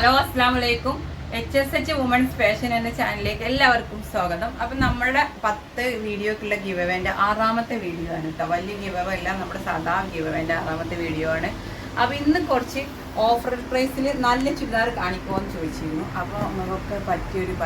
Hello അസ്സാം വലൈക്കും H S H women's fashion എന്ന ചാനലിലേക്ക് എല്ലാവർക്കും സ്വാഗതം. അപ്പം നമ്മുടെ പത്ത് വീഡിയോക്കുള്ള ഗിവ് ആറാമത്തെ വീഡിയോ ആണ് കേട്ടോ വലിയ ഗിവ് അവ നമ്മുടെ സാധാ ഗിവ് ആറാമത്തെ വീഡിയോ ആണ്. അപ്പം ഇന്ന് കുറച്ച് ഓഫർ പ്രൈസിൽ നല്ല ചുരിദാർ കാണിക്കുമോ എന്ന് ചോദിച്ചിരുന്നു. അപ്പോൾ നമുക്ക് പറ്റിയൊരു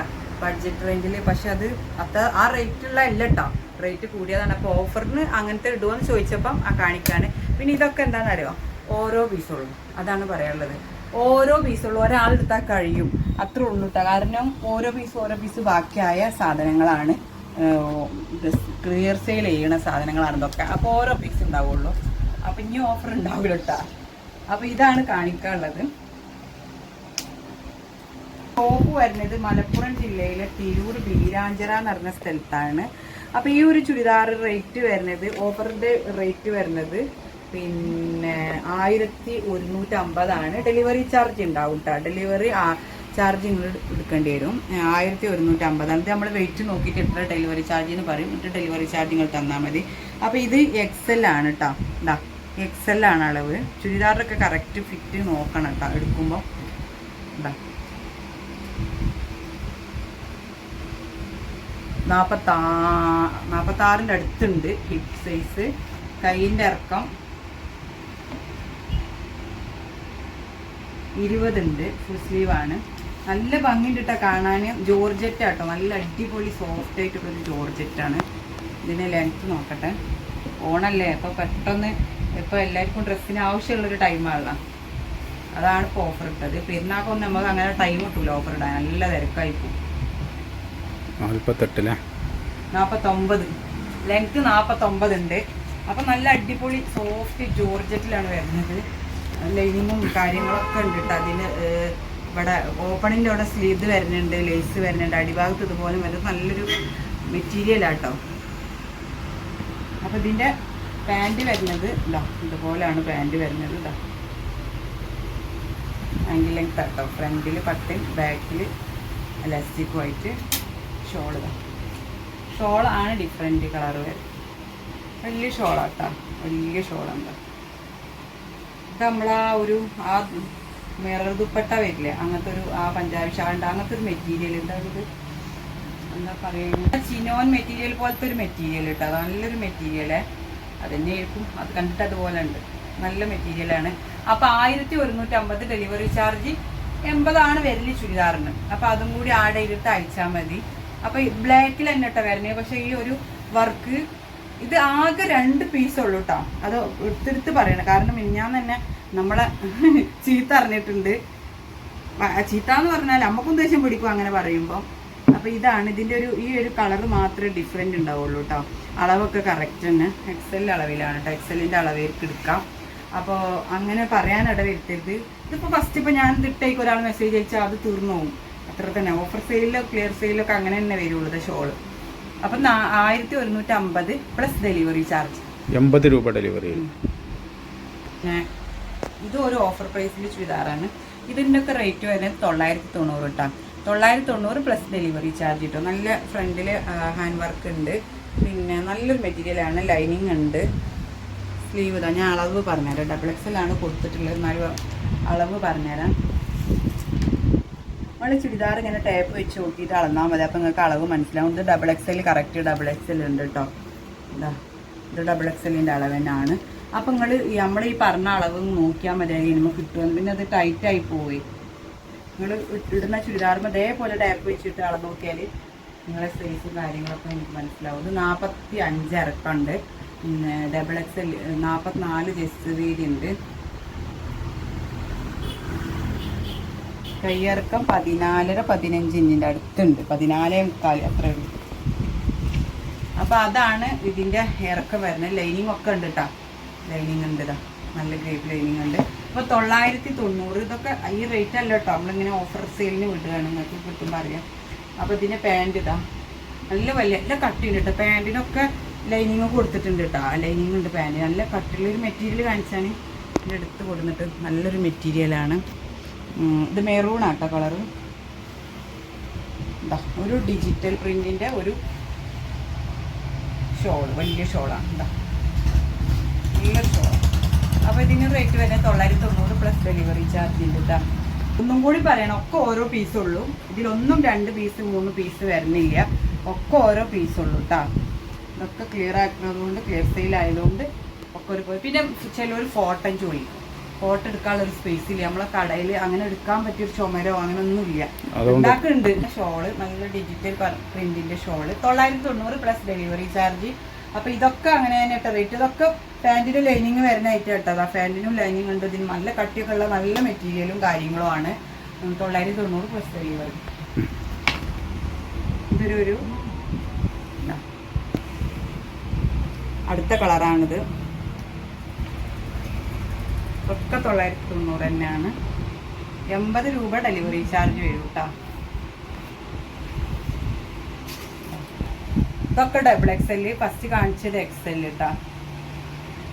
ബഡ്ജറ്റ് റേഞ്ചിൽ പക്ഷെ അത് അത്ര ആ റേറ്റുള്ള അല്ല കേട്ടോ റേറ്റ് കൂടിയതാണ്. അപ്പോൾ ഓഫറിന് അങ്ങനത്തെ ഇടുമോ എന്ന് ചോദിച്ചപ്പം ആ കാണിക്കാണ്. പിന്നെ ഇതൊക്കെ എന്താണെന്നറിയോ? ഓരോ പീസുള്ളൂ അതാണ് പറയാനുള്ളത്. ഓരോ പീസുള്ള ഒരാളെടുത്താൽ കഴിയും. അത്ര ഉള്ളൂ. കാരണം ഓരോ പീസ് ഓരോ പീസ് ബാക്കിയായ സാധനങ്ങളാണ് ക്ലിയർ സെയിൽ ചെയ്യണ സാധനങ്ങളാണ് ഇതൊക്കെ. അപ്പോൾ ഓരോ പീസ് ഉണ്ടാവുള്ളൂ. അപ്പം ഇനി ഓഫർ ഉണ്ടാവില്ല കേട്ടോ അപ്പോൾ ഇതാണ് കാണിക്കാനുള്ളത്. ടോപ്പ് വരുന്നത് മലപ്പുറം ജില്ലയിലെ തിരൂർ ബീരാഞ്ചിറ എന്ന് പറഞ്ഞ സ്ഥലത്താണ്. അപ്പൊ ഈ ഒരു ചുരിദാർ റേറ്റ് വരുന്നത് ഓഫറിന്റെ റേറ്റ് വരുന്നത് പിന്നെ ആയിരത്തി ഒരുന്നൂറ്റി അമ്പതാണ് ഡെലിവറി ചാർജ് ഉണ്ടാവും കേട്ടോ ഡെലിവറി ചാർജ് നിങ്ങൾ എടുക്കേണ്ടി വരും. ആയിരത്തി ഒരുന്നൂറ്റി അമ്പതാണ് നമ്മൾ വെയിറ്റ് നോക്കിയിട്ട് എത്ര ഡെലിവറി ചാർജ് എന്ന് പറയും. എന്നിട്ട് ഡെലിവറി ചാർജ് നിങ്ങൾ തന്നാൽ മതി. അപ്പോൾ ഇത് എക്സൽ ആണ് കേട്ടോ ഇതാ എക്സൽ ആണ് അളവ്. ചുരിദാറിനൊക്കെ കറക്റ്റ് ഫിറ്റ് നോക്കണം കേട്ടോ എടുക്കുമ്പോൾ ഇതാ നാൽപ്പത്താ നാൽപ്പത്താറിന്റെ അടുത്തുണ്ട് ഹിപ്പ് സൈസ് കൈയിന്റെ ഇറക്കം ഇരുപതുണ്ട്. ഫുൾ സ്ലീവാണ് നല്ല ഭംഗിയുണ്ട് കേട്ടോ കാണാൻ ജോർജറ്റ് ആട്ടോ. നല്ല അടിപൊളി സോഫ്റ്റ് ആയിട്ടുള്ളൊരു ജോർജറ്റാണ് ഇതിന്റെ ലെങ്ത്ത് നോക്കട്ടെ. ഓണല്ലേ? അപ്പോൾ പെട്ടെന്ന് ഇപ്പോൾ എല്ലാവർക്കും ഡ്രസ്സിന് ആവശ്യമുള്ളൊരു ടൈമാണല്ലോ അതാണ് ഇപ്പോൾ ഓഫർ ഇട്ടത്. പെരുന്നാക്കൊന്നും നമുക്ക് അങ്ങനെ ടൈം കിട്ടില്ല ഓഫർ ഇടാൻ. നല്ല തിരക്കായി പോകും നാൽപ്പത്തെട്ടില്ലേ നാൽപ്പത്തൊമ്പത് ലെങ്ത് നാൽപ്പത്തൊമ്പത് ഉണ്ട് അപ്പം നല്ല അടിപൊളി സോഫ്റ്റ് ജോർജറ്റിലാണ് വരുന്നത്. ലൈനിങ്ങും കാര്യങ്ങളൊക്കെ ഉണ്ട് കേട്ടോ അതിന് ഇവിടെ ഓപ്പണിന്റെ അവിടെ സ്ലീവ് വരുന്നുണ്ട് ലേസ് വരുന്നുണ്ട് അടിഭാഗത്ത് ഇതുപോലെ വരുന്നത് നല്ലൊരു മെറ്റീരിയലാട്ടോ അപ്പം ഇതിന്റെ പാന്റ് വരുന്നത് ഇതാ ഇതുപോലെയാണ് പാന്റ് വരുന്നത് ഇതാ. ആങ്കിൾ ലെങ്ത് ആട്ടോ. ഫ്രണ്ടിൽ പത്ത് ബാക്കിൽ എലാസ്റ്റിക് ആയിട്ട് ഷോൾ ഇതാ. ഷോളാണ് ഡിഫറെന്റ് കളർ വരുന്നത് വലിയ ഷോളാട്ടോ വലിയ ഷോളുണ്ട് ഇത് നമ്മളാ ഒരു ആ മിറർ ദുപ്പട്ട വരില്ലേ? അങ്ങനത്തെ ഒരു ആ പഞ്ചാബി ഷാളുണ്ട് അങ്ങനത്തെ ഒരു മെറ്റീരിയൽ ഉണ്ടാവും ഇത് എന്താ പറയുക? ചിനോൻ മെറ്റീരിയൽ പോലത്തെ ഒരു മെറ്റീരിയൽ കേട്ടോ നല്ലൊരു മെറ്റീരിയലേ അതന്നെയായിരിക്കും. അത് കണ്ടിട്ട് അതുപോലെ ഉണ്ട്. നല്ല മെറ്റീരിയലാണ് അപ്പോൾ ആയിരത്തി ഒരുന്നൂറ്റി അമ്പത് ഡെലിവറി ചാർജ് എൺപതാണ് വരൽ ചുരിദാറിന്. അപ്പോൾ അതും കൂടി ആഡ് ചെയ്തിട്ട് അയച്ചാൽ മതി. അപ്പോൾ ബ്ലാക്കിൽ തന്നെ കേട്ടോ വരുന്നത് പക്ഷേ ഈ ഒരു വർക്ക് ഇത് ആകെ രണ്ട് പീസ് ഉള്ളൂ കേട്ടോ അത് എടുത്തെടുത്ത് പറയണം. കാരണം ഞാൻ തന്നെ നമ്മളെ ചീത്ത അറിഞ്ഞിട്ടുണ്ട്. ചീത്ത എന്ന് പറഞ്ഞാൽ നമുക്കും ദേഷ്യം പിടിക്കും അങ്ങനെ പറയുമ്പോൾ അപ്പോൾ ഇതാണ് ഇതിന്റെ ഒരു ഈ ഒരു കളർ മാത്രമേ ഡിഫറെന്റ് ഉണ്ടാവുള്ളൂ കേട്ടോ അളവൊക്കെ കറക്റ്റ് തന്നെ. എക്സൽ അളവിലാണ് കേട്ടോ എക്സലിന്റെ അളവിലേക്ക് എടുക്കാം. അപ്പോൾ അങ്ങനെ പറയാനിട വരുത്തരുത്. ഇതിപ്പോൾ ഫസ്റ്റ് ഇപ്പോൾ ഞാൻ ഇതിട്ടേക്ക് ഒരാൾ മെസ്സേജ് അയച്ചാൽ അത് തീർന്നു പോകും അത്ര തന്നെ. ഓഫർ സെയിലോ ക്ലിയർ സെയിലൊക്കെ അങ്ങനെ തന്നെ വരുള്ളൂ ഷോൾ അപ്പം ആയിരത്തി ഒരുന്നൂറ്റി അമ്പത് പ്ലസ് ഡെലിവറി ചാർജ് എൺപത് രൂപ ഡെലിവറി ഇത് ഒരു ഓഫർ പ്രൈസിൽ ചുരിദാറാണ്. ഇതിന്റെ ഒക്കെ റേറ്റ് വരുന്നത് തൊള്ളായിരത്തി തൊണ്ണൂറ് കേട്ടോ തൊള്ളായിരത്തി തൊണ്ണൂറ് പ്ലസ് ഡെലിവറി ചാർജ് കിട്ടും നല്ല ഫ്രണ്ടിൽ ഹാൻഡ് വർക്ക് ഉണ്ട്. പിന്നെ നല്ലൊരു മെറ്റീരിയലാണ് ലൈനിങ് ഉണ്ട്. സ്ലീവ് ഇതാ. ഞാൻ അളവ് പറഞ്ഞുതരാം. ഡബിൾ എക്സ് ആണ് കൊടുത്തിട്ടുള്ളത്. എന്നാലും അളവ് പറഞ്ഞുതരാം. നമ്മൾ ചുരിദാർ ഇങ്ങനെ ടേപ്പ് വെച്ച് നോക്കിയിട്ട് അളന്നാൽ മതി. അപ്പം നിങ്ങൾക്ക് അളവ് മനസ്സിലാവും. ഇത് double XL correct double XL ഉണ്ട് കേട്ടോ ഇതാ. ഇത് ഡബിൾ എക്സലിന്റെ അളവ് തന്നെയാണ്. അപ്പം നിങ്ങൾ നമ്മൾ ഈ പറഞ്ഞ അളവ് നോക്കിയാൽ മതി ഇനിമ കിട്ടുമെന്ന് പിന്നെ അത് ടൈറ്റായി പോയി. നിങ്ങൾ ഇടുന്ന ചുരിദാറുമ്പോൾ അതേപോലെ ടൈപ്പ് വെച്ചിട്ട് അളവ് നോക്കിയാൽ നിങ്ങളെ സൈസും കാര്യങ്ങളൊക്കെ എനിക്ക് മനസ്സിലാവും. ഇത് നാൽപ്പത്തി അഞ്ച് ഇറക്കമുണ്ട് പിന്നെ ഡബിൾ എക്സ് എൽ നാൽപ്പത്തിനാല് ജസ്റ്റ് വീതി ഉണ്ട്. കയ്യിറക്കം പതിനാലര പതിനഞ്ച് ഇഞ്ചിന്റെ അടുത്തുണ്ട്. പതിനാലേ മുക്കാൽ അത്ര അപ്പോൾ അതാണ് ഇതിന്റെ ഇറക്കം വരുന്നത്. ലൈനിങ് ഒക്കെ ഉണ്ട് കേട്ടോ ലൈനിങ് ഉണ്ട് ഇതാ നല്ല ഗ്രേപ്പ് ലൈനിങ് ഉണ്ട്. അപ്പോൾ തൊള്ളായിരത്തി തൊണ്ണൂറ് ഇതൊക്കെ ഈ റേറ്റ് അല്ല കേട്ടോ നമ്മളിങ്ങനെ ഓഫർ സെയിലിന് വിടുകയാണ്. നിങ്ങൾക്ക് കിട്ടുമ്പോൾ അറിയാം അപ്പോൾ ഇതിന്റെ പാന്റ് ഇതാ നല്ല വലിയ നല്ല കട്ടിയുണ്ട് കേട്ടോ പാന്റിനൊക്കെ ലൈനിങ് കൊടുത്തിട്ടുണ്ട് കേട്ടോ ആ ലൈനിങ് ഉണ്ട് പാന്റ് നല്ല കട്ടിയുള്ളൊരു മെറ്റീരിയൽ കാണിച്ചാണ് ഇതിന്റെ അടുത്ത് കൊടുത്തിട്ട് നല്ലൊരു മെറ്റീരിയലാണ് ഇത് മെറൂൺ ആട്ടോ കളറ് ഇതാ ഒരു ഡിജിറ്റൽ പ്രിന്റിന്റെ ഒരു ഷോൾ വലിയ ഷോളാണ് ഇതാ. നല്ല അപ്പോൾ ഇതിന് റേറ്റ് വരുന്നത് തൊള്ളായിരത്തി തൊണ്ണൂറ് പ്ലസ് ഡെലിവറി ചാർജ് ഉണ്ട് കേട്ടോ ഒന്നും കൂടി പറയണം ഒക്കെ ഓരോ പീസേ ഉള്ളൂ. ഇതിലൊന്നും രണ്ട് പീസ് മൂന്ന് പീസ് വരുന്നില്ല. ഒക്കെ ഓരോ പീസുള്ളൂ ഉള്ളൂ കേട്ടോ ഇതൊക്കെ ക്ലിയർ ആക്കുന്നതുകൊണ്ട് ക്ലിയർ സെയിൽ ആയതുകൊണ്ട് ഒക്കെ ഒരു പോയി. പിന്നെ ചിലർ ഫോട്ടോ ചോദിക്കും. ഫോട്ടോ എടുക്കാനുള്ള ഒരു സ്പേസ് ഇല്ല. നമ്മളെ കടയിൽ അങ്ങനെ എടുക്കാൻ പറ്റിയ ഒരു ചുമരോ അങ്ങനെ ഒന്നും ഇല്ല ഉണ്ടാക്കുന്നുണ്ട്. ഷോൾ നല്ല ഡിജിറ്റൽ പ്രിന്റിന്റെ ഷോൾ തൊള്ളായിരത്തി തൊണ്ണൂറ് പ്ലസ് ഡെലിവറി ചാർജ് അപ്പൊ ഇതൊക്കെ അങ്ങനെ തന്നെ കേട്ടോ റേറ്റ് ഇതൊക്കെ പാന്റിന്റെ ലൈനിങ് വരുന്ന ഐറ്റം കേട്ടതാ പാന്റിനും ലൈനിങ് ഉണ്ട്. ഇതിന് നല്ല കട്ടിയൊക്കെ ഉള്ള നല്ല മെറ്റീരിയലും കാര്യങ്ങളും ആണ്. തൊള്ളായിരത്തി തൊണ്ണൂറ് പ്ലസ് ഡെലിവറി ഇതൊരു ഒരു അടുത്ത കളറാണിത് ഒക്കെ തൊള്ളായിരത്തി തൊണ്ണൂറ് തന്നെയാണ്. എൺപത് രൂപ ഡെലിവറി ചാർജ് വരും കേട്ടോ ഇതൊക്കെ ഡബിൾ എക്സ് എൽ ഫസ്റ്റ് കാണിച്ചത് എക്സ് എൽ കേട്ടോ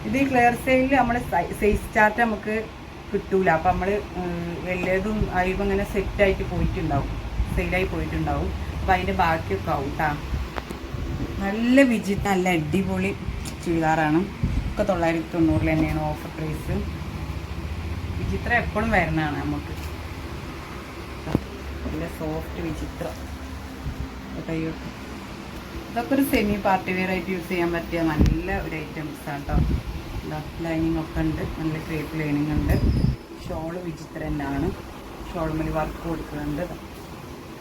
ഇത് ക്ലിയർ സെയിലിൽ നമ്മൾ സൈസ് ചാർട്ട് നമുക്ക് കിട്ടൂല. അപ്പം നമ്മൾ വലിയതും അയവും ഇങ്ങനെ സെറ്റായിട്ട് പോയിട്ടുണ്ടാവും. സെയിലായി പോയിട്ടുണ്ടാവും. അപ്പം അതിന്റെ ബാക്കിയൊക്കെ ആവും കേട്ടോ നല്ല വിജി നല്ല അടിപൊളി ചുരിദാറാണ്. ഒക്കെ തൊള്ളായിരത്തി തൊണ്ണൂറിൽ തന്നെയാണ് ഓഫർ പ്രൈസ് വിചിത്രം എപ്പോഴും വരുന്നതാണ് നമുക്ക് നല്ല സോഫ്റ്റ് വിചിത്രം. കയ്യോ ഇതൊക്കെ ഒരു സെമി പാർട്ടി വെയർ ആയിട്ട് യൂസ് ചെയ്യാൻ പറ്റിയ നല്ല ഒരു ഐറ്റംസ് ആണ് കേട്ടോ ലൈനിങ് ഒക്കെ ഉണ്ട്. നല്ല ക്രേപ്പ് ലൈനിങ് ഉണ്ട്. ഷോൾ വിചിത്ര തന്നെയാണ് ഷോൾ മേലെ വർക്ക് കൊടുക്കുന്നുണ്ട്.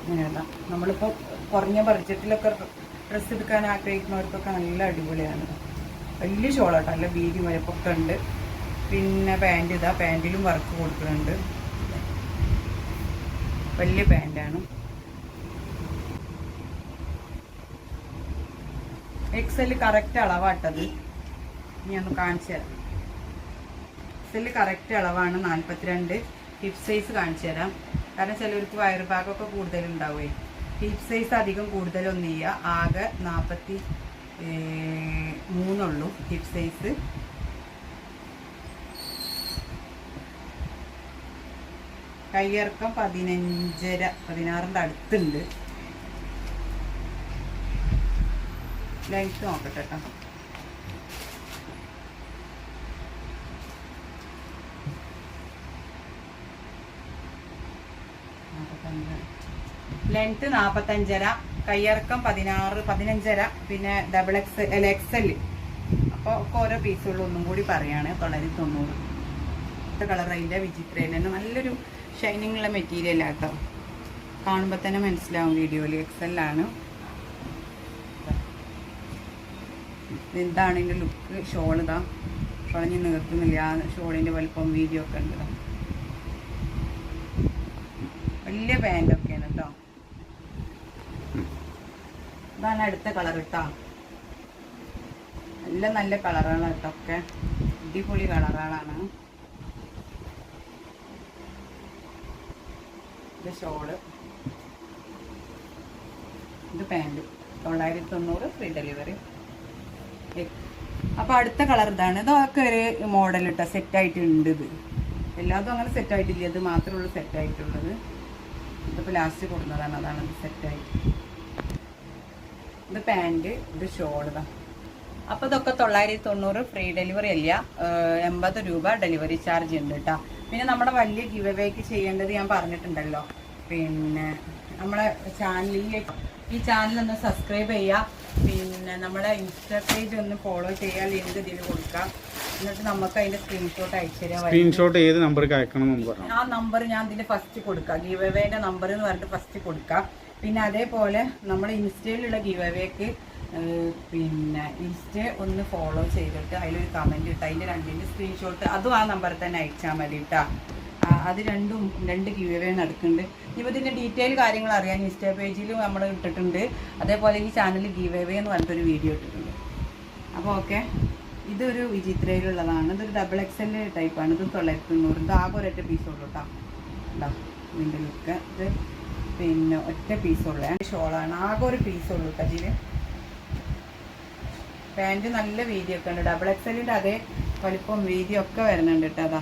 അങ്ങനെയുള്ള നമ്മളിപ്പോൾ കുറഞ്ഞ ബഡ്ജറ്റിലൊക്കെ ഡ്രസ്സ് എടുക്കാൻ ആഗ്രഹിക്കുന്നവർക്കൊക്കെ നല്ല അടിപൊളിയാണ്. വലിയ ഷോൾ ഷോളാട്ടോ നല്ല വീതി മുഴപ്പൊക്കെ ഉണ്ട്. പിന്നെ പാന്റ് ഇതാ. പാന്റിലും വർക്ക് കൊടുക്കുന്നുണ്ട്. വലിയ പാന്റാണ് എക്സൽ കറക്റ്റ് അളവാട്ടത്. ഇനി ഒന്ന് കാണിച്ചു തരാം. എക്സെൽ കറക്റ്റ് അളവാണ് നാൽപ്പത്തിരണ്ട് ഹിപ്പ് സൈസ് കാണിച്ചു തരാം. കാരണം ചിലവർക്ക് വയറുഭാഗമൊക്കെ കൂടുതലുണ്ടാവുമേ ഹിപ്പ് സൈസ് അധികം കൂടുതലൊന്നും ചെയ്യുക ആകെ നാൽപ്പത്തി മൂന്നുള്ളൂ ഹിപ്പ് സൈസ് കയ്യിറക്കം പതിനഞ്ചര പതിനാറിന്റെ അടുത്തുണ്ട്. ലെങ്ത് നോക്കട്ടെ കേട്ടോ ലെങ്ത് നാൽപ്പത്തഞ്ചര കയ്യിറക്കം പതിനാറ് പതിനഞ്ചര പിന്നെ double X L X L അപ്പോൾ ഒക്കെ ഓരോ പീസുകളും ഒന്നും കൂടി പറയാണ്. തൊള്ളായിരത്തി തൊണ്ണൂറ്. കളർ അതിന്റെ വിചിത്രയിൽ നല്ലൊരു ഷൈനിങ്ങുള്ള ആട്ടോ. കാണുമ്പോൾ തന്നെ മനസ്സിലാവും വീഡിയോയിൽ എക്സ് എന്താണ് ഇതിന്റെ ലുക്ക് ഷോൾ ഇതാ. ഷോളിഞ്ഞ് നിർത്തുന്നില്ല. ആ ഷോളിന്റെ വലിപ്പം വീഡിയോ ഒക്കെ ഉണ്ട് വലിയ വലിയ പാന്റൊക്കെയാണ് കേട്ടോ. ഇതാണ് അടുത്ത കളർ കേട്ടോ. നല്ല നല്ല കളറുകളാണ് ഒക്കെ. അടിപൊളി കളറുകളാണ്. ഇത് ഷോൾ. ഇത് പാന്റ്. തൊള്ളായിരത്തി തൊണ്ണൂറ് ഫ്രീ ഡെലിവറി. അപ്പൊ അടുത്ത കളർ ഇതാണ്. ഇതൊക്കെ ഒരു മോഡൽ കേട്ടോ സെറ്റ് ആയിട്ടുണ്ട് ഇത്. എല്ലാതും അങ്ങനെ സെറ്റ് ആയിട്ടില്ല. ഇത് മാത്രമേ ഉള്ളൂ സെറ്റ് ആയിട്ടുള്ളത്. ഇതിപ്പോൾ ലാസ്റ്റ് കൊടുക്കുന്നതാണ് അതാണ് സെറ്റ് ആയിട്ട് ഇത് പാന്റ് ഇത് അപ്പൊ അപ്പോൾ ഇതൊക്കെ തൊള്ളായിരത്തി തൊണ്ണൂറ് ഫ്രീ ഡെലിവറി അല്ല. എൺപത് രൂപ ഡെലിവറി ചാർജ് ഉണ്ട് കേട്ടോ പിന്നെ നമ്മുടെ വലിയ ഗിവ് അവേക്ക് ചെയ്യേണ്ടത് ഞാൻ പറഞ്ഞിട്ടുണ്ടല്ലോ. പിന്നെ നമ്മളെ ചാനലിലേക്ക് ഈ ചാനൽ ഒന്ന് സബ്സ്ക്രൈബ് ചെയ്യുക. പിന്നെ നമ്മുടെ ഇൻസ്റ്റാ പേജ് ഒന്ന് ഫോളോ ചെയ്യാൻ ലിങ്ക് ഇതിൽ കൊടുക്കാം. എന്നിട്ട് നമുക്ക് അതിന്റെ സ്ക്രീൻഷോട്ട് അയച്ചു തരാം സ്ക്രീൻഷോട്ട് ഏത് നമ്പർ അയക്കണം എന്ന് പറഞ്ഞു? ആ നമ്പർ ഞാൻ ഇതിന്റെ ഫസ്റ്റ് കൊടുക്കാം. ഗീവ് അവേന്റെ നമ്പർ എന്ന് പറഞ്ഞിട്ട് ഫസ്റ്റ് കൊടുക്കാം. പിന്നെ അതേപോലെ നമ്മൾ ഇൻസ്റ്റയിലുള്ള ഗീവ് അവേക്ക് പിന്നെ ഇൻസ്റ്റ ഒന്ന് ഫോളോ ചെയ്തിട്ട് അതിലൊരു കമന്റ് ഇട്ട് അതിന്റെ രണ്ടിന്റെ സ്ക്രീൻഷോട്ട് അതും ആ നമ്പറിൽ തന്നെ അയച്ചാൽ മതി കേട്ടാ അത് രണ്ടും രണ്ട് ഗീവ് അവേ നടക്കുന്നുണ്ട്. ഇപ്പോൾ ഇതിന്റെ ഡീറ്റെയിൽ കാര്യങ്ങൾ അറിയാൻ ഇൻസ്റ്റാ പേജിൽ നമ്മൾ ഇട്ടിട്ടുണ്ട്. അതേപോലെ ഈ ചാനൽ ഗീവ് എന്ന് പറഞ്ഞിട്ടൊരു വീഡിയോ ഇട്ടിട്ടുണ്ട്. അപ്പോൾ ഓക്കെ ഇതൊരു വിചിത്രയിലുള്ളതാണ്. ഇതൊരു ഡബിൾ എക്സൽ ടൈപ്പാണ് ഇത് തൊള്ളായിരത്തി തൊണ്ണൂറ് ഇത് ആകെ ഒരൊറ്റ പീസുള്ളൂ കേട്ടോ ഇതിന്റെ ലുക്ക് ഇത് പിന്നെ ഒറ്റ പീസുള്ള ഷോളാണ്. ആകെ ഒരു പീസുള്ളൂ കേട്ടോ പാന്റ് പാന്റ് നല്ല വീതിയൊക്കെ ഉണ്ട്. ഡബിൾ എക്സലിന്റെ അതേ വലിപ്പം വീതിയൊക്കെ വരുന്നുണ്ട് കേട്ടോ അതാ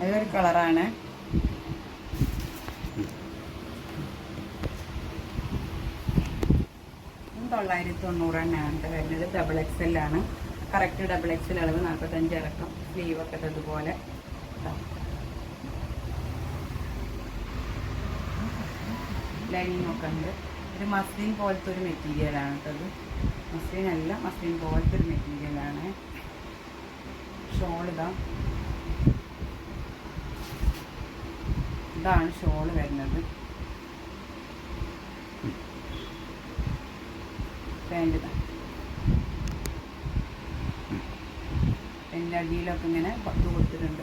അതൊരു കളറാണ് തൊള്ളായിരത്തി തൊണ്ണൂറ് തന്നെയാണ് വരുന്നത്. ഡബിൾ എക്സ് ആണ്. കറക്റ്റ് ഡബിൾ എക്സ് അളവ് നാൽപ്പത്തഞ്ച് ഇറക്കം സ്ലീവ് ഒക്കെ ഇതുപോലെ ഇതാ. ലൈനിങ് ഒക്കെ ഉണ്ട്. ഒരു മസ്ലിൻ പോലത്തെ ഒരു മെറ്റീരിയലാണ് കേട്ടത് മസ്ലിൻ അല്ല മസ്ലിൻ പോലത്തെ ഒരു മെറ്റീരിയലാണ് ഷോൾ ഇതാ. ഇതാണ് ഷോൾ വരുന്നത്. പാന്റ് എന്റെ അടിയിലൊക്കെ ഇങ്ങനെ പത്ത് കൊടുത്തിട്ടുണ്ട്.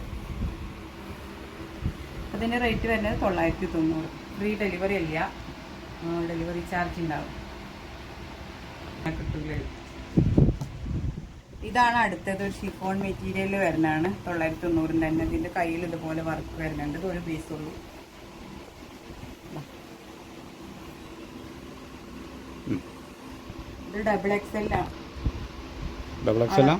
അതിന്റെ റേറ്റ് വരുന്നത് തൊള്ളായിരത്തി തൊണ്ണൂറ്. ഫ്രീ ഡെലിവറി അല്ല. ഡെലിവറി ചാർജ് ഉണ്ടാവും. ഇതാണ് അടുത്തത് ഒരു ഷിഫോൺ മെറ്റീരിയൽ വരുന്നതാണ്. തൊള്ളായിരത്തി തൊണ്ണൂറിന്റെ തന്നെ. ഇതിന്റെ കയ്യിൽ ഇതുപോലെ വർക്ക് വരുന്നുണ്ട്. ഇത് ഒരു പീസ് ഉള്ളൂ ഉം. ഇത് ഡബിൾ എക്സ് ആണ്. ഡബിൾ എക്സ് അല്ല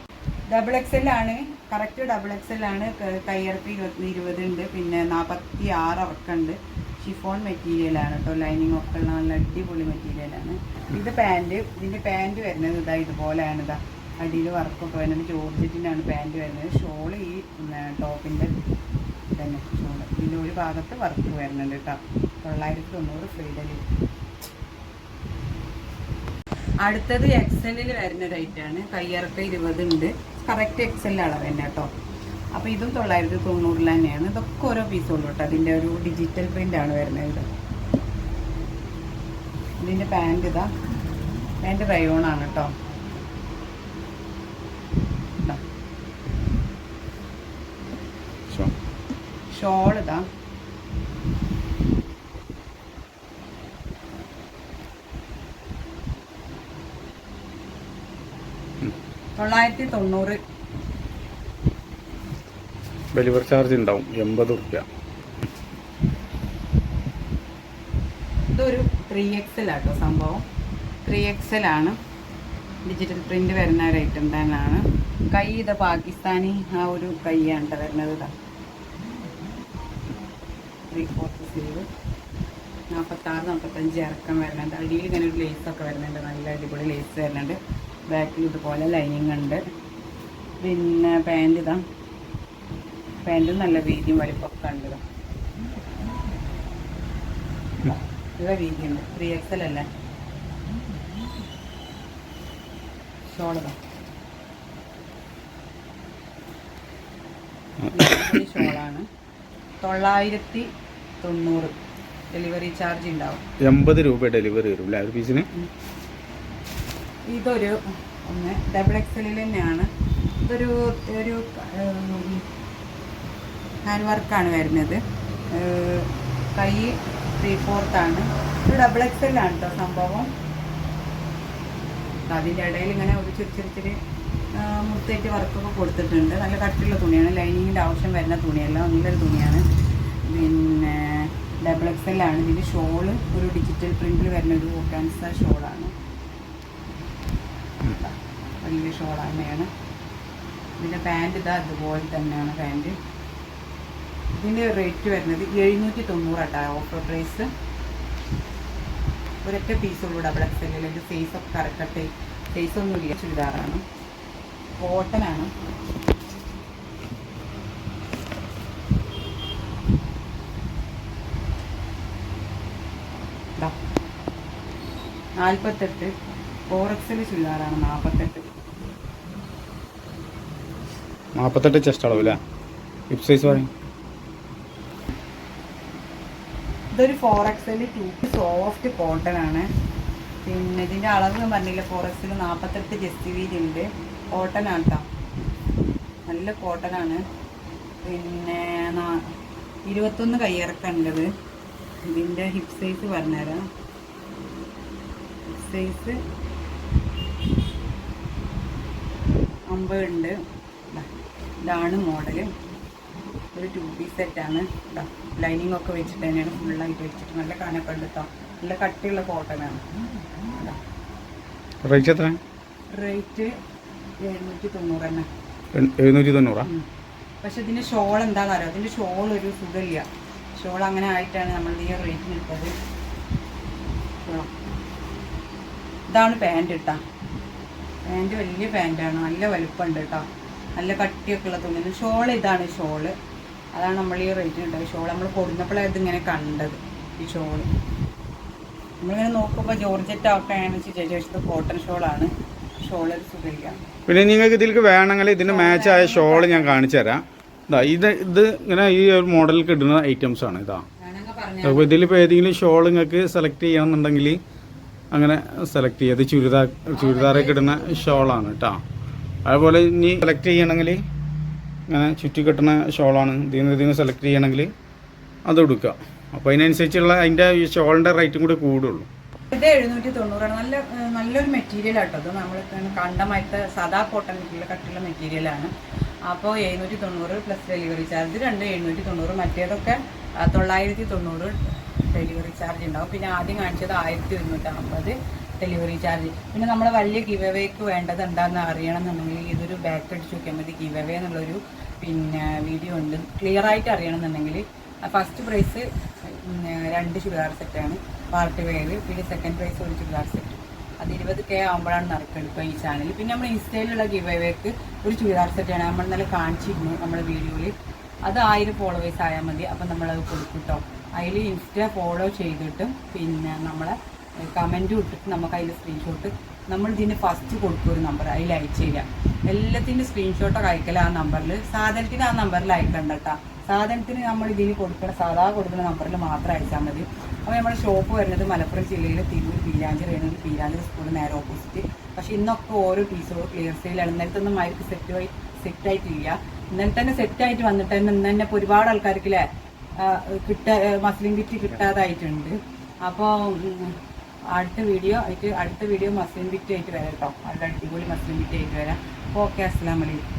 ഡബിൾ എക്സ് എൽ ആണ്. കറക്റ്റ് ഡബിൾ എക്സ് എൽ ആണ്. കയ്യിറപ്പ് ഇരുപത്തി ഇരുപത് ഉണ്ട്. പിന്നെ നാൽപ്പത്തി ആറ് അവർക്കുണ്ട് ഷിഫോൺ മെറ്റീരിയലാണ് കേട്ടോ ലൈനിങ് ഒക്കെ ഉള്ള നല്ല അടിപൊളി മെറ്റീരിയലാണ് ഇത് പാന്റ് ഇതിന്റെ പാന്റ് വരുന്നത് ഇതാ ഇതുപോലെയാണ് ഇതാ അടിയിൽ വർക്കൊക്കെ വരുന്നത്. ജോർജറ്റിന്റെ ആണ് പാന്റ് വരുന്നത്. ഷോൾ ഈ ടോപ്പിന്റെ തന്നെ ഷോൾ. ഇതിന്റെ ഒരു ഭാഗത്ത് വർക്ക് വരുന്നുണ്ട് കേട്ടോ തൊള്ളായിരത്തി തൊണ്ണൂറ് ഫ്രീ ഡെലിവറി അടുത്തത് എക്സലിൽ വരുന്ന റേറ്റ് ആണ്. കയ്യിറക്ക ഇരുപത് ഉണ്ട്. കറക്റ്റ് എക്സലിന്റെ അളവ് തന്നെ കേട്ടോ. അപ്പോൾ ഇതും തൊള്ളായിരത്തി തൊണ്ണൂറിൽ തന്നെയാണ്. ഇതൊക്കെ ഓരോ പീസുള്ളൂ കേട്ടോ. അതിന്റെ ഒരു ഡിജിറ്റൽ പ്രിന്റ് ആണ് വരുന്നത്. ഇത് ഇതിന്റെ പാന്റ് ഇതാ. പാന്റ് റയോൺ ആണ് കേട്ടോ. ഷോൾ ഇതാ. തൊള്ളായിരത്തി തൊണ്ണൂറ് ഡെലിവറി ചാർജ് ഉണ്ടാവും. എൺപത് റുപ്യ ഇതൊരു ത്രീ എക്സൽ ആട്ടോ സംഭവം. ത്രീ എക്സൽ ആണ് ഡിജിറ്റൽ പ്രിന്റ് വരുന്ന ഒരു ഐറ്റം തന്നെയാണ്. കൈ ഇത് പാകിസ്ഥാനി ആ ഒരു കൈയാണ് വരുന്നത് ഇതാ ത്രീ ഫോർത്ത് സ്ലീവ് നാൽപ്പത്താറ് നാൽപ്പത്തഞ്ച് ഇറക്കം വരുന്നുണ്ട്. അടിയിൽ ഇങ്ങനെ ഒരു ലേസ് ഒക്കെ വരുന്നുണ്ട്. നല്ല അടിപൊളി ലേസ് വരുന്നുണ്ട്. ബാക്കിൽ ഇതുപോലെ ലൈനിങ് ഉണ്ട്. പിന്നെ പാന്റ് ഇതാ. പാന്റും നല്ല വീതിയും വലിപ്പമൊക്കെ ഉണ്ട് ഇതാ നല്ല വീതിയുണ്ട്. ത്രീ എക്സൽ അല്ലേ? ഷോളതാ ഷോളാണ് തൊള്ളായിരത്തി തൊണ്ണൂറ്. ഡെലിവറി ചാർജ് ഉണ്ടാവും. എൺപത് രൂപ ഡെലിവറി വരും അല്ലേ? ഒരു പീസിന് ഇതൊരു ഒന്ന് ഡബിൾ എക്സലിൽ തന്നെയാണ്. ഇതൊരു ഒരു ഹാൻഡ് വർക്കാണ് വരുന്നത്. കൈ ത്രീ ഫോർത്താണ് ഇത് ഡബിൾ എക്സലാണ് കേട്ടോ സംഭവം. അതിന്റെ ഇടയിൽ ഇങ്ങനെ ഒരു ചെറിയ മുത്തേറ്റ് വർക്കൊക്കെ കൊടുത്തിട്ടുണ്ട്. നല്ല കട്ടിയുള്ള തുണിയാണ്. ലൈനിങ്ങിന്റെ ആവശ്യം വരുന്ന തുണിയല്ല. നല്ലൊരു തുണിയാണ്. പിന്നെ ഡബിൾ എക്സലാണ് ഇതിന്റെ ഷോൾ ഒരു ഡിജിറ്റൽ പ്രിന്റിൽ വരുന്ന ഒരു ഓക്കാൻസ ഷോളാണ്. വലിയ ഷോൾ തന്നെയാണ് ഇതിന്റെ പാന്റ് ഇതാ അതുപോലെ തന്നെയാണ് പാന്റ് ഇതിന്റെ റേറ്റ് വരുന്നത് എഴുന്നൂറ്റി തൊണ്ണൂറാട്ടാ ഓഫർ പ്രൈസ് ഒരൊറ്റ പീസുള്ളൂ ഡബിൾ എക്സ് എല്ലിൽ എന്റെ സൈസ് ഒക്കെ കറക്റ്റ് സൈസ് ഒന്നും ഇല്ല ചുരിദാറാണ്. കോട്ടനാണ് നാൽപ്പത്തെട്ട് ഫോർ എക്സൽ ചുരിദാറാണ് നാൽപ്പത്തെട്ട് നാൽപ്പത്തെട്ട് ചെസ്റ്റ് അളവ് ഹിപ്പ് സൈസ് പറയും. ഇതൊരു four XL to soft cotton ആണ്. പിന്നെ ഇതിന്റെ അളവ് ഞാൻ പറഞ്ഞില്ല ഫോർ എക്സൽ നാൽപ്പത്തെട്ട് ജസ്റ്റ് ഉണ്ട്. കോട്ടൺ ആണ് കേട്ടോ നല്ല കോട്ടൺ ആണ്. പിന്നെ ഇരുപത്തൊന്ന് കയ്യിറക്കുണ്ടത് ഇതിന്റെ ഹിപ്പ് സൈസ് പറഞ്ഞുതരാം. ഹിപ്പ് സൈസ് അമ്പത് ഉണ്ട് ഇതാണ് മോഡൽ ഒരു ടു പീസ് സെറ്റാണ് ലൈനിങ് ഒക്കെ വെച്ചിട്ട് തന്നെയാണ് ഫുള്ളായിട്ട് വെച്ചിട്ട് നല്ല കനൊക്കെ ഉണ്ട് കേട്ടോ നല്ല കട്ടിയുള്ള കോട്ടനാണ് റേറ്റ് എത്ര റേറ്റ് എഴുന്നൂറ്റി തൊണ്ണൂറ് തന്നെ. എഴുന്നൂറ്റി തൊണ്ണൂറാ പക്ഷെ ഇതിന്റെ ഷോൾ എന്താണെന്ന് അറിയാം അതിന്റെ ഷോൾ ഒരു സുഖമില്ല. ഷോൾ അങ്ങനെ ആയിട്ടാണ് നമ്മൾ ഈ റേറ്റിന് ഇട്ടത്. ഇതാണ് പാന്റ് ഇട്ടാ പാന്റ് വലിയ പാന്റാണ് നല്ല വലുപ്പമുണ്ട് കേട്ടോ നല്ല കട്ടിയൊക്കെ ഉള്ള തുണി. ഷോൾ ഇതാണ് ഷോൾ. അതാണ് നമ്മൾ ഈ റേറ്റിന് ഇട്ടത്. ഷോൾ നമ്മൾ കൊടുന്നപ്പോഴാണ് ഇതിങ്ങനെ കണ്ടത് ഈ ഷോൾ. നമ്മളിങ്ങനെ നോക്കുമ്പോൾ ജോർജറ്റ് ഒക്കെ വെച്ച് ചേച്ചി കോട്ടൺ ഷോളാണ്. ഷോൾ ഒരു സുഖമില്ല. പിന്നെ നിങ്ങൾക്ക് ഇതിലേക്ക് വേണമെങ്കിൽ ഇതിന് മാച്ച് ആയ ഷോൾ ഞാൻ കാണിച്ചു തരാം. ഇതാ ഇത് ഇത് ഇങ്ങനെ ഈ ഒരു മോഡലിൽ കിട്ടുന്ന ഐറ്റംസ് ആണ്. ഇതാ. അപ്പോൾ ഇതിലിപ്പോൾ ഏതെങ്കിലും ഷോൾ നിങ്ങൾക്ക് സെലക്ട് ചെയ്യണമെന്നുണ്ടെങ്കിൽ അങ്ങനെ സെലക്ട് ചെയ്യാം ഇത് ചുരിദാർ ചുരിദാറൊക്കെ ഇടുന്ന ഷോളാണ് കേട്ടോ അതുപോലെ ഇനി സെലക്ട് ചെയ്യണമെങ്കിൽ ഇങ്ങനെ ചുറ്റി കെട്ടുന്ന ഷോളാണ്. ഇതിന് ഇതിന് സെലക്ട് ചെയ്യണമെങ്കിൽ അത് എടുക്കുക. അപ്പോൾ അതിനനുസരിച്ചുള്ള അതിന്റെ ഈ ഷോളിന്റെ റേറ്റും കൂടി കൂടുള്ളൂ. ഇത് എഴുന്നൂറ്റി തൊണ്ണൂറാണ്. നല്ല നല്ലൊരു മെറ്റീരിയൽ ആട്ടോ. അത് നമ്മൾ കണ്ടമായിട്ട് സദാ കോട്ടൺ മെറ്റീരിയൽ കട്ടുള്ള മെറ്റീരിയലാണ് അപ്പോൾ എഴുന്നൂറ്റി തൊണ്ണൂറ് പ്ലസ് ഡെലിവറി ചാർജ് രണ്ട് എഴുന്നൂറ്റി തൊണ്ണൂറ്. മറ്റേതൊക്കെ തൊള്ളായിരത്തി തൊണ്ണൂറ് ഡെലിവറി ചാർജ് ഉണ്ടാവും. പിന്നെ ആദ്യം കാണിച്ചത് ആയിരത്തി ഒരുന്നൂറ്റി അമ്പത് ഡെലിവറി ചാർജ് പിന്നെ നമ്മൾ വലിയ ഗിവവേക്ക് വേണ്ടത് എന്താണെന്ന് അറിയണം എന്നുണ്ടെങ്കിൽ ഇതൊരു ബാക്ക് അടിച്ച് നോക്കിയാൽ മതി. ഗിവവേ എന്നുള്ളൊരു പിന്നെ വീഡിയോ ഉണ്ട്. ക്ലിയർ ആയിട്ട് അറിയണം എന്നുണ്ടെങ്കിൽ ഫസ്റ്റ് പ്രൈസ് രണ്ട് ചുരിദാർ സെറ്റാണ് പാർട്ട് വെയർ പിന്നെ സെക്കൻഡ് പ്രൈസ് ഒരു ചുരിദാർ സെറ്റ് അത് ഇരുപത് കെ ആകുമ്പോഴാണ് നറുക്കെടുക്കുക ഈ ചാനൽ പിന്നെ നമ്മൾ ഇൻസ്റ്റയിലുള്ള ഗിവേവേക്ക് ഒരു ചുരിദാർ സെറ്റാണ് നമ്മൾ ഇന്നലെ കാണിച്ചിരുന്നു നമ്മുടെ വീഡിയോയിൽ അത് ആയിരം ഫോളോവേഴ്സ് ആയാൽ മതി. അപ്പം നമ്മളത് കൊടുക്കും കേട്ടോ അതിൽ ഇൻസ്റ്റ ഫോളോ ചെയ്തിട്ട് പിന്നെ നമ്മളെ കമന്റ് ഇട്ടിട്ട് നമുക്ക് അതിന്റെ സ്ക്രീൻഷോട്ട് നമ്മൾ ഇതിന് ഫസ്റ്റ് കൊടുക്കും ഒരു നമ്പർ അതിൽ അയച്ചു തരാം എല്ലാത്തിന്റെ സ്ക്രീൻഷോട്ടൊക്കെ അയക്കല ആ നമ്പറിൽ സാധനത്തിന് ആ നമ്പറിൽ അയക്കണ്ട കേട്ടോ സാധനത്തിന് നമ്മൾ ഇതിന് കൊടുക്കുന്ന സാധാ കൊടുക്കുന്ന നമ്പറിൽ മാത്രം അയച്ചാൽ മതി. അപ്പോൾ നമ്മുടെ ഷോപ്പ് വരുന്നത് മലപ്പുറം ജില്ലയിലെ തിരൂർ പീരാഞ്ചിറ വരുന്നത് പീരാഞ്ചിറ സ്കൂളിൽ നേരെ ഓപ്പോസിറ്റ് പക്ഷേ ഇന്നൊക്കെ ഓരോ പീസോ ക്ലിയർ സെയിലാണ് ഇന്നലത്തെ ഒന്നും ആയിരിക്കും സെറ്റ് ആയി സെറ്റ് ആയിട്ടില്ല. ഇന്നലെ തന്നെ സെറ്റ് ആയിട്ട് വന്നിട്ട് തന്നെ ഇന്ന് തന്നെ ഇപ്പോൾ ഒരുപാട് ആൾക്കാർക്ക് കിട്ട മസ്ലിം കിറ്റ് കിട്ടാതായിട്ടുണ്ട്. അപ്പോൾ അടുത്ത വീഡിയോ ആയിട്ട് അടുത്ത വീഡിയോ മസ്ലിം കിറ്റ് ആയിട്ട് വരാം കേട്ടോ. നല്ല അടിപൊളി മസ്ലിം കിറ്റ് ആയിട്ട് വരാം. ഓക്കെ അസ്സാം വലൈക്കും